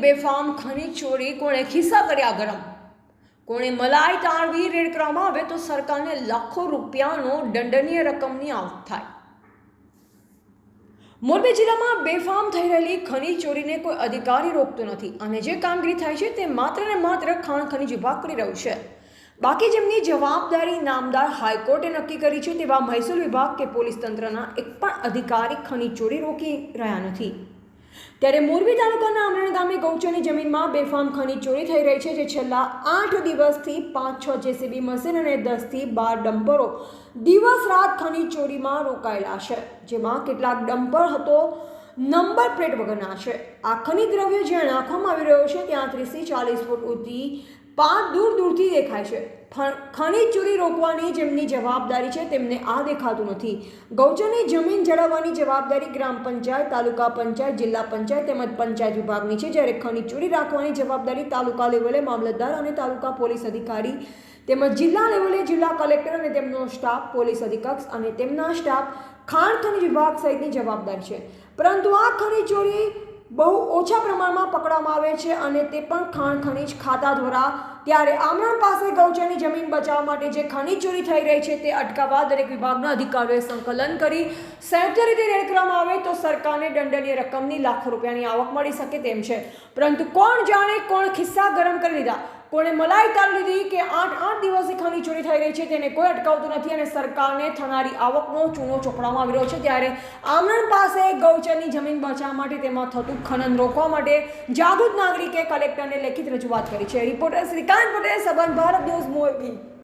બેફામ ખનીજ ચોરી કોણે ખિસ્સા કર્યા ગરમ? કોણે મલાઈ તાળવી રેડ કરવામાં આવે તો સરકારને લાખો રૂપિયાનો દંડનીય રકમની આવક થાય. મોરબી જિલ્લામાં બેફામ થઈ રહેલી ખનીજ ચોરીને કોઈ અધિકારી રોકતો નથી અને જે કામગીરી થાય છે તે માત્ર ને માત્ર ખાણ ખનીજ વિભાગ કરી રહ્યું છે. બાકી જેમની જવાબદારી નામદાર હાઈકોર્ટે નક્કી કરી છે તેવા મહેસૂલ વિભાગ કે પોલીસ તંત્રના એક પણ અધિકારી ખનીજ ચોરી રોકી રહ્યા નથી. ત્યારે મોરબી તાલુકાના અમરણ ગામે ગૌચરની જમીનમાં બેફામ ખનીજ ચોરી થઈ રહી છે, જે છેલ્લા આઠ દિવસથી પાંચ છ જેસીબી મશીન અને દસથી બાર ડમ્પરો દિવસ રાત ખનીજ ચોરીમાં રોકાયેલા છે, જેમાં કેટલાક ડમ્પર હતો, નંબર પ્લેટ વગરના છે. આ ખનિજ દ્રવ્ય જ્યાં નાખવામાં આવી રહ્યો છે, ત્યાં ત્રીસથી ચાલીસ ફૂટ ઊંચી પાંચ દૂર દૂરથી દેખાય છે. ખનીજ ચોરી રોકવાની જેમની જવાબદારી છે તેમને આ દેખાતું નથી. ગૌચરની જમીન જળવવાની જવાબદારી ગ્રામ પંચાયત, તાલુકા પંચાયત, જિલ્લા પંચાયત તેમજ પંચાયત વિભાગની છે. જ્યારે ખનીજ ચોરી રાખવાની જવાબદારી તાલુકા લેવલે મામલતદાર અને તાલુકા પોલીસ અધિકારી તેમજ જિલ્લા લેવલે જિલ્લા કલેક્ટર અને તેમનો સ્ટાફ, પોલીસ અધિકક્ષ અને તેમના સ્ટાફ ખાણ ખનિજ વિભાગ સહિતની જવાબદારી છે. પરંતુ આ ખનીજ ચોરી બહુ ઓછા પ્રમાણમાં પકડવામાં આવે છે અને તે પણ ખાણ ખનીજ ખાતા દ્વારા ત્યારે આમરણ પાસે ગૌચરની જમીન બચાવવા માટે જે ખનીજ ચોરી થઈ રહી છે તે અટકાવવા દરેક વિભાગના અધિકારીઓએ સંકલન કરી. સંયુક્ત રીતે રેડ કરવામાં આવે તો સરકારને દંડનીય રકમની લાખો રૂપિયાની આવક મળી શકે તેમ છે. પરંતુ કોણ જાણે કોણ ખિસ્સા ગરમ કરી લીધા? કોણે મલાઈ તાર લીધી કે આઠ આઠ દિવસથી ખની ચોરી થઈ રહી છે તેને કોઈ અટકાવતું નથી અને સરકારને થનારી આવકનો ચૂનો ચોપડવામાં આવી રહ્યો છે ત્યારે આમરણ પાસે ગૌચરની જમીન બચાવવા માટે તેમાં થતું ખનન રોકવા માટે જાગૃત નાગરિકે કલેક્ટરને લેખિત રજૂઆત કરી છે. Reporter Shrikant Patel Saban Bharat news Morbi.